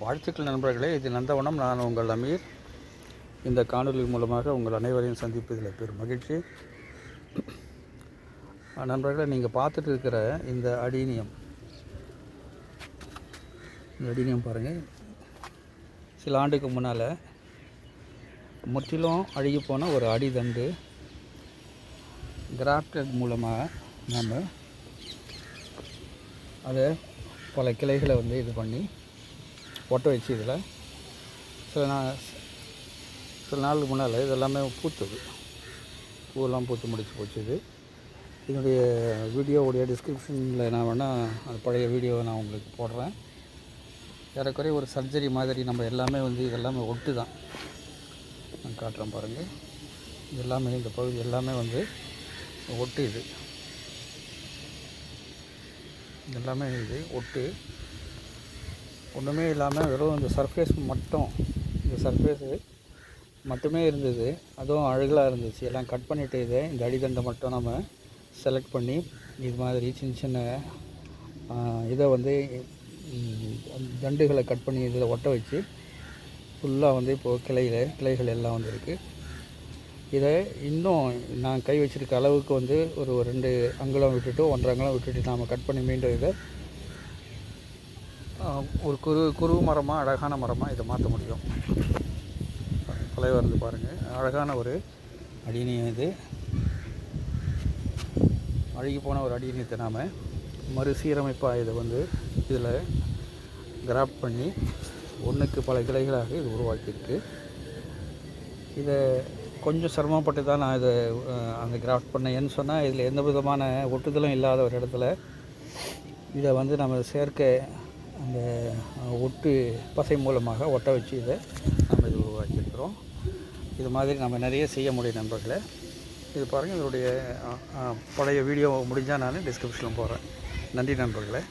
வாழ்த்துக்கள் நண்பர்களே இது நந்தவனம். நான் உங்கள் அமீர். இந்த காணொலி மூலமாக உங்கள் அனைவரையும் சந்திப்பதில் பெரும் மகிழ்ச்சி. நண்பர்களே நீங்கள் பார்த்துட்டு இருக்கிற இந்த அடீனியம் இந்த அடீனியம் பாருங்கள் சில ஆண்டுக்கு முன்னால் முற்றிலும் அழுகி போன ஒரு அடிதண்டு கிராஃப்டட் மூலமாக நாம் அதை பல கிளைகளை வந்து இது பண்ணி ஒட்ட வச்சு இதில். சில நாள் சில நாளுக்கு முன்னால் இதெல்லாமே பூத்துது. பூவெல்லாம் பூத்து முடிச்சு போச்சு இது. இதனுடைய வீடியோவுடைய டிஸ்கிரிப்ஷனில் நான் வேணால் அந்த பழைய வீடியோவை நான் உங்களுக்கு போடுறேன். ஏறக்குறைய ஒரு சர்ஜரி மாதிரி நம்ம எல்லாமே வந்து இதெல்லாமே ஒட்டு தான் நான் காட்டுறேன் பாருங்கள் இது எல்லாமே இந்த பகுதி எல்லாமே வந்து ஒட்டு இது. இது எல்லாமே இது ஒட்டு. ஒன்றுமே இல்லாமல் வெறும் இந்த சர்ஃபேஸ் மட்டும் இந்த சர்ஃபேஸு மட்டுமே இருந்தது. அதுவும் அழகலாக இருந்துச்சு. எல்லாம் கட் பண்ணிவிட்டு இதை இந்த அடிதண்டை மட்டும் நம்ம செலக்ட் பண்ணி இது மாதிரி சின்ன சின்ன இதை வந்து தண்டுகளை கட் பண்ணி இதில் ஒட்ட வச்சு ஃபுல்லாக வந்து இப்போது கிளையில் கிளைகள் எல்லாம் வந்து இருக்குது இதை இன்னும் நான் கை வச்சிருக்க அளவுக்கு வந்து ஒரு ரெண்டு அங்குலம் விட்டுட்டு ஒன்றரை அங்குலம் விட்டுட்டு நாம் கட் பண்ணி மீண்டும் இதை ஒரு குரு குரு மரமாக அழகான மரமாக இதை மாற்ற முடியும். தலைவர் வந்து பாருங்கள் அழகான ஒரு அடினியம் இது. அழுகி போன ஒரு அடினியத்தை நாம் மறுசீரமைப்பாக இதை வந்து இதில் கிராஃப்ட் பண்ணி ஒன்றுக்கு பல கிளைகளாக இது உருவாக்கியிருக்கு. இதை கொஞ்சம் சிரமப்பட்டு தான் நான் இதை அந்த கிராஃப்ட் பண்ணேன்னு சொன்னால் இதில் எந்த விதமான ஒட்டுதலும் இல்லாத ஒரு இடத்துல இதை வந்து நம்ம சேர்க்க அந்த ஒட்டு பசை மூலமாக ஒட்ட வச்சு இதை நம்ம இது உருவாக்கியிருக்கிறோம். இது மாதிரி நம்ம நிறைய செய்ய முடியும் நண்பர்களை. இது பாருங்கள் இதனுடைய பழைய வீடியோ முடிஞ்சால் நான் டிஸ்கிரிப்ஷனில் போகிறேன் நன்றி நண்பர்களே.